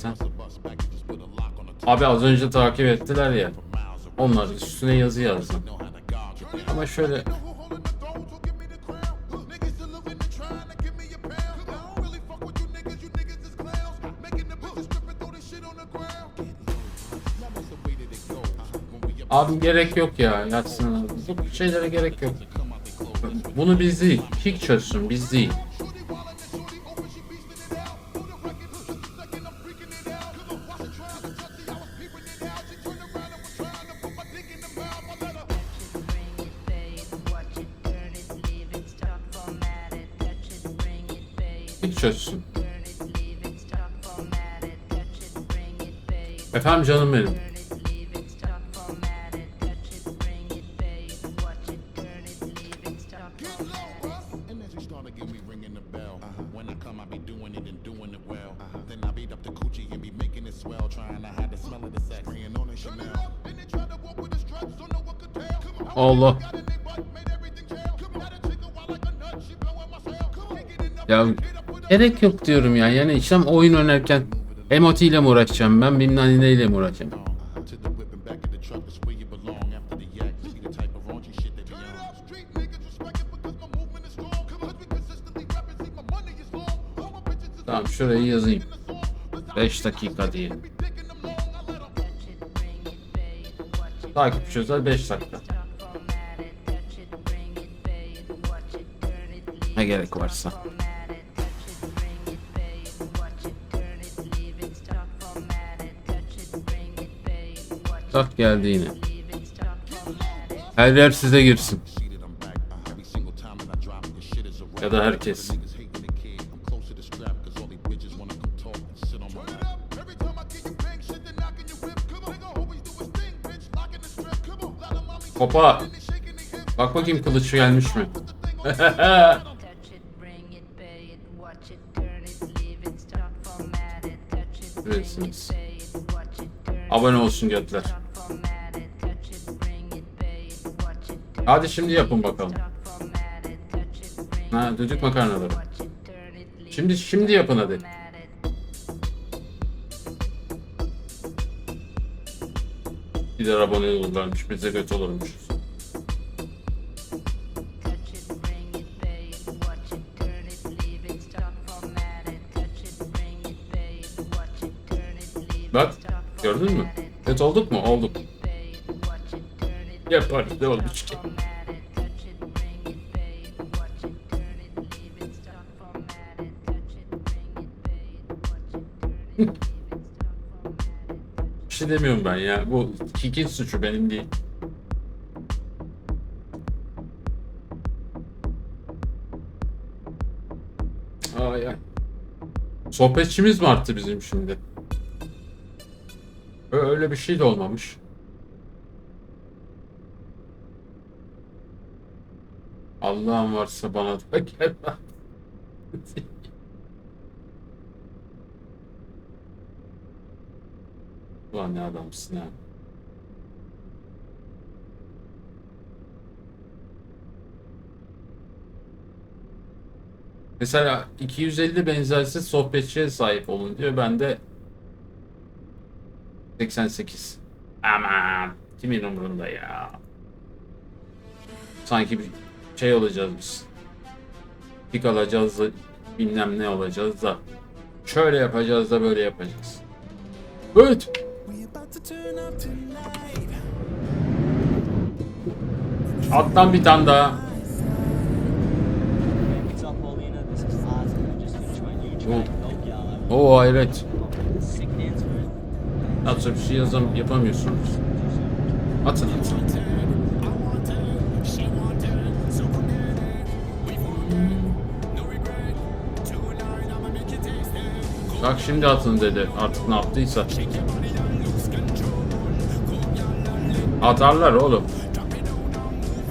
zaten. Abi az önce takip ettiler ya. Onlar üstüne yazı yazdım. Ama şöyle Abi gerek yok ya yatsın. Bu şeylere gerek yok. Bunu biz değil. Kick çözsün biz değil. Could tell. Come on, Allah. Ya gerek yok diyorum ya. Yani işte oyun oynarken emotiyle mi uğraşacağım? Ben bilmem neyle mi uğraşacağım. to the whip and back of the truck is where you belong after Tak geldi yine. Her yer size girsin. Ya da herkes. Hopa. Bak bakayım kılıç gelmiş mi? İt, bring it, Hadi şimdi yapın bakalım. Ha düdük makarnaları. Şimdi şimdi yapın hadi. Bir de abone olurlarmış bize göt olurmuş. Bak gördün mü? Göt olduk mu? Olduk. Yaparız ne olmuş ki? Bir şey demiyorum ben ya. Bu Kik'in suçu benim değil. Ay ay. Sohbetçimiz mi arttı bizim şimdi? Öyle bir şey de olmamış. Allah'ın varsa bana da gel. Ulan ne adamsın ha. Mesela 250 benzersiz sohbetçiye sahip olun diyor. Ben de 88. Aman kimin umurunda ya. Sanki bir şey olacağız biz. Pik alacağız da bilmem ne olacağız da. Şöyle yapacağız da böyle yapacağız. Evet. Alttan bir tane daha. Oo to it. Nasıl bir şey yazam yapamıyorsunuz. Atın atın. Bak şimdi atın dedi. Artık ne yaptıysa. Atarlar oğlum.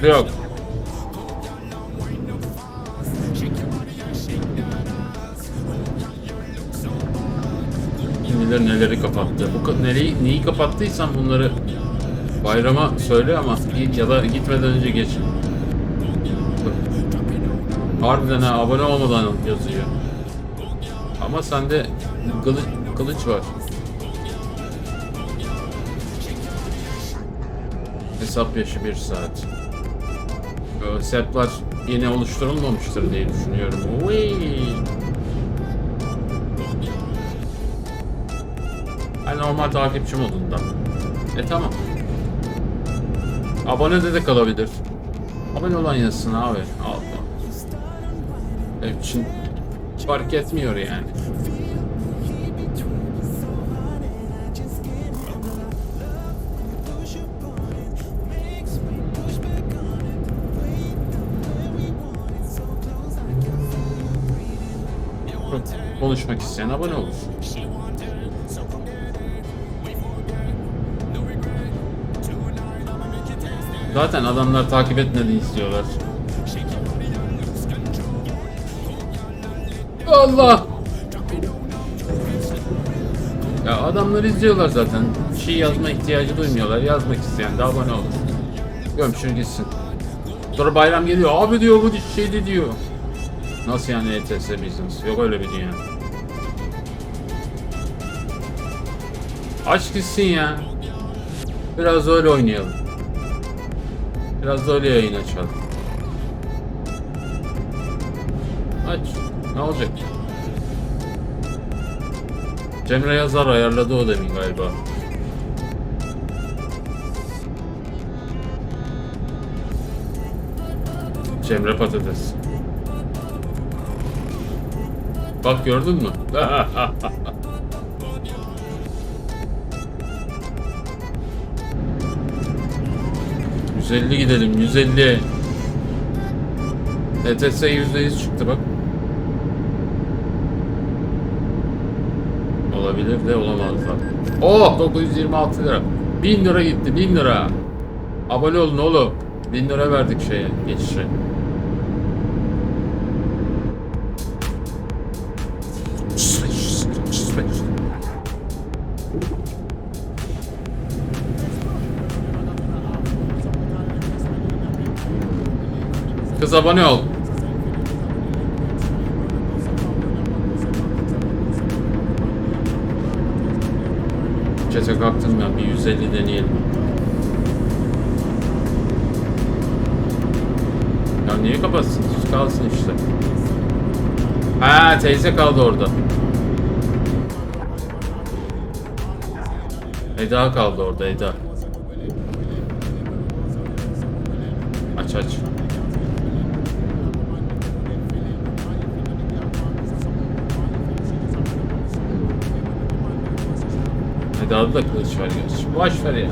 Yok. Kim bilir neleri kapattı. Bu nereyi, neyi kapattıysam bunları bayrama söyle ama git ya da gitmeden önce geç. Harbiden ha abone olmadan yazıyor. Ama sende kılıç, Kılıç var. Hesap yaşı 1 saat. Hesaplar yeni oluşturulmamıştır diye düşünüyorum. Uy. Ben normal takipçi modunda. E tamam. Abone de de kalabilir. Abone olan yazsın abi. Allah. Benim için fark etmiyor yani. Konuşmak isteyen abone olur. Zaten adamlar takip etmedi izliyorlar. Allah! Ya adamlar izliyorlar zaten. Bir şey yazma ihtiyacı duymuyorlar. Yazmak isteyen de abone olur. Gömçür gitsin. Sonra bayram geliyor. Abi diyor bu şeydi diyor. Nasıl yani ETS business? Yok öyle bir dünya. Aç gitsin ya. Biraz öyle oynayalım. Biraz öyle yayın açalım. Aç. Ne olacak? Cemre Yazar ayarladı o demin galiba. Cemre Patates. Bak gördün mü? 150 gidelim 150. ETS %100 çıktı bak. Olabilir de olamaz da. Oh 926 lira. 1000 lira gitti 1000 lira. Abone olun oğlum. 1000 lira verdik şeye geçişe. Kız abone ol. Çete kalktım ben bir 150 deneyelim. Ya niye kapatsın? Kalsın işte. Ha teyze kaldı orada. Eda kaldı orada Eda. Aç aç. Eda'da da kılıç var gerçi. Boş ver ya.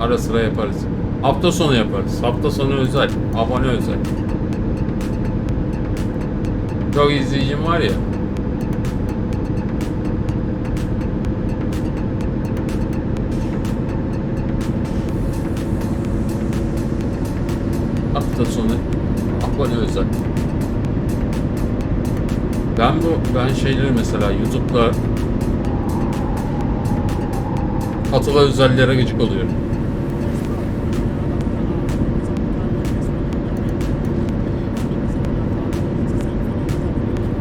Ara sıra yaparız. Hafta sonu yaparız. Hafta sonu özel. Abone özel. Çok izleyicim var ya. Hafta sonu abone özel. Ben bu ben şeyleri mesela YouTube'da Atıla özellere gıcık oluyorum.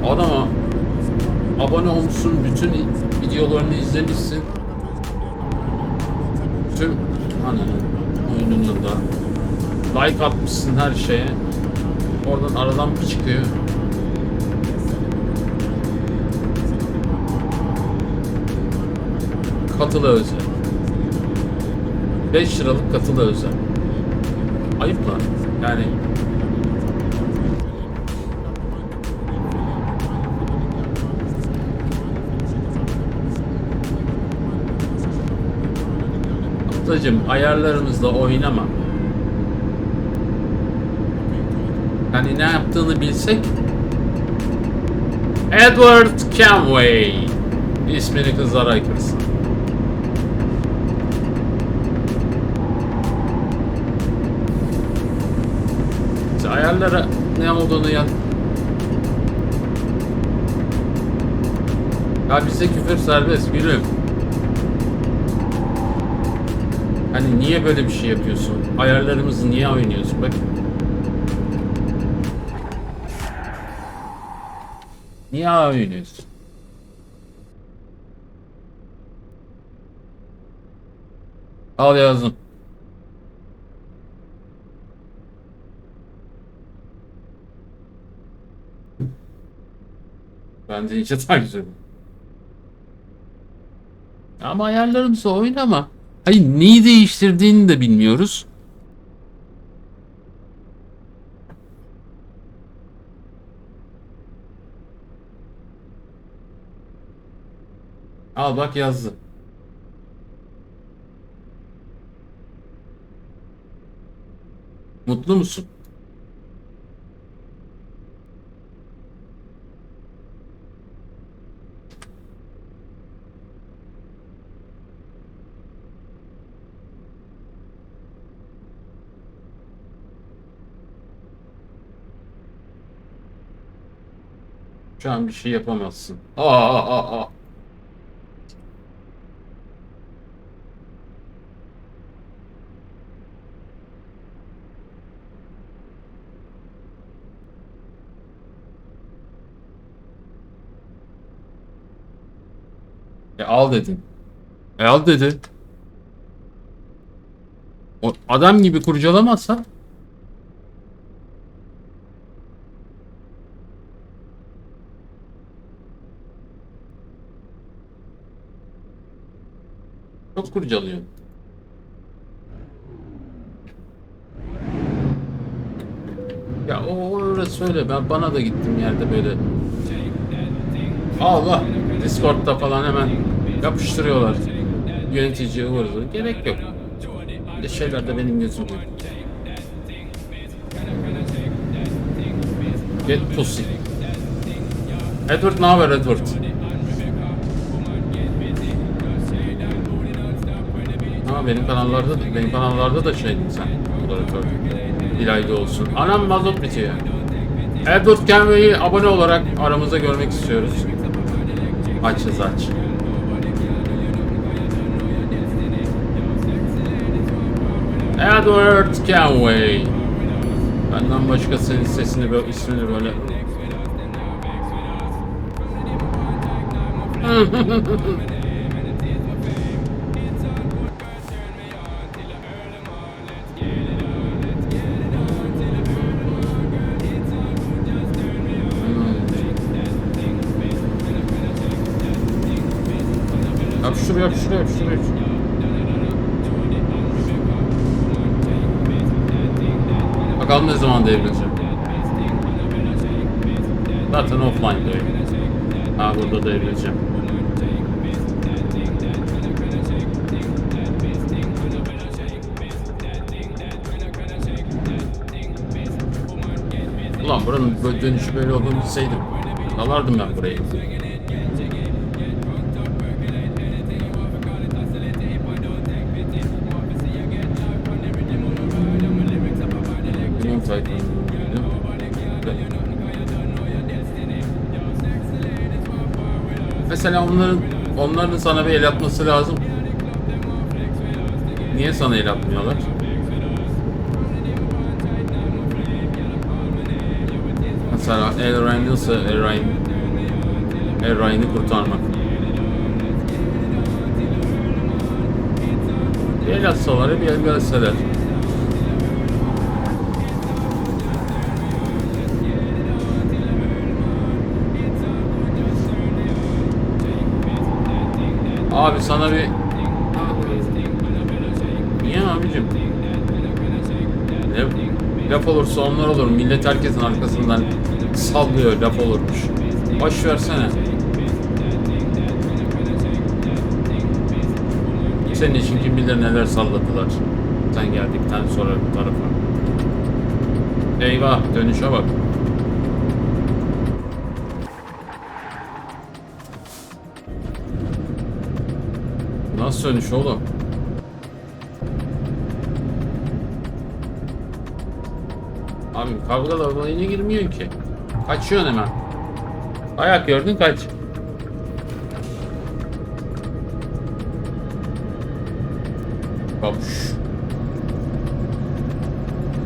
Adama abone olmuşsun, bütün videolarını izlemişsin. Tüm hani oyununda da like atmışsın her şeye. Oradan aradan bir çıkıyor. Katıla özel. 5 liralık katıla özel. Ayıp lan. Yani Ablacım ayarlarımızla oynama. Hani ne yaptığını bilsek Edward Camway ismini kızlara aykırsın. ayarlara ne olduğunu ya. Ya bize küfür serbest gülüm. Hani niye böyle bir şey yapıyorsun? Ayarlarımızı niye oynuyorsun? Bak. Niye oynuyorsun? Al yazdım. Bence iyice takip ediyorum. Ama ayarlarımızı oynama. Hayır neyi değiştirdiğini de bilmiyoruz. Al bak yazdı. Mutlu musun? Şu an bir şey yapamazsın. Aa, aa, aa. E al dedim. E al dedi. O adam gibi kurcalamazsan çok kurcalıyor. Ya o orası öyle. Ben bana da gittim yerde böyle. Allah. Discord'da falan hemen yapıştırıyorlar. Yöneticiye zıvır. Gerek yok. Bir şeylerde benim gözüm yok. Get pussy. Edward ne haber Edward? Benim kanallarda benim kanallarda da şeydin sen. Moderatör. Bir ayda olsun. Anam mazot bitiyor. Edward Kenway'i abone olarak aramızda görmek istiyoruz. Açız aç. Edward Kenway. Benden başka senin sesini böyle ismini böyle Yapıştır yapıştır yapıştır. Bakalım ne zaman devrilecek. Zaten offline'dayım. Ha burada devrileceğim. Ulan buranın dönüşü böyle olduğunu bilseydim. Alardım ben burayı. Mesela onların onların sana bir el atması lazım. Niye sana el atmıyorlar? Mesela El Ryan nasıl El Ryan El Ryan'ı kurtarmak. Bir el atsalar bir el verseler. Abi sana bir... Niye abicim? Ne? Laf olursa onlar olur. Millet herkesin arkasından sallıyor laf olurmuş. Boş versene. Senin için kim bilir neler salladılar. Sen geldikten sonra bu tarafa. Eyvah dönüşe bak. Nasıl dönüş oğlum? Abi kavgalar olayına girmiyorsun ki. Kaçıyorsun hemen. Ayak gördün kaç. Babuş.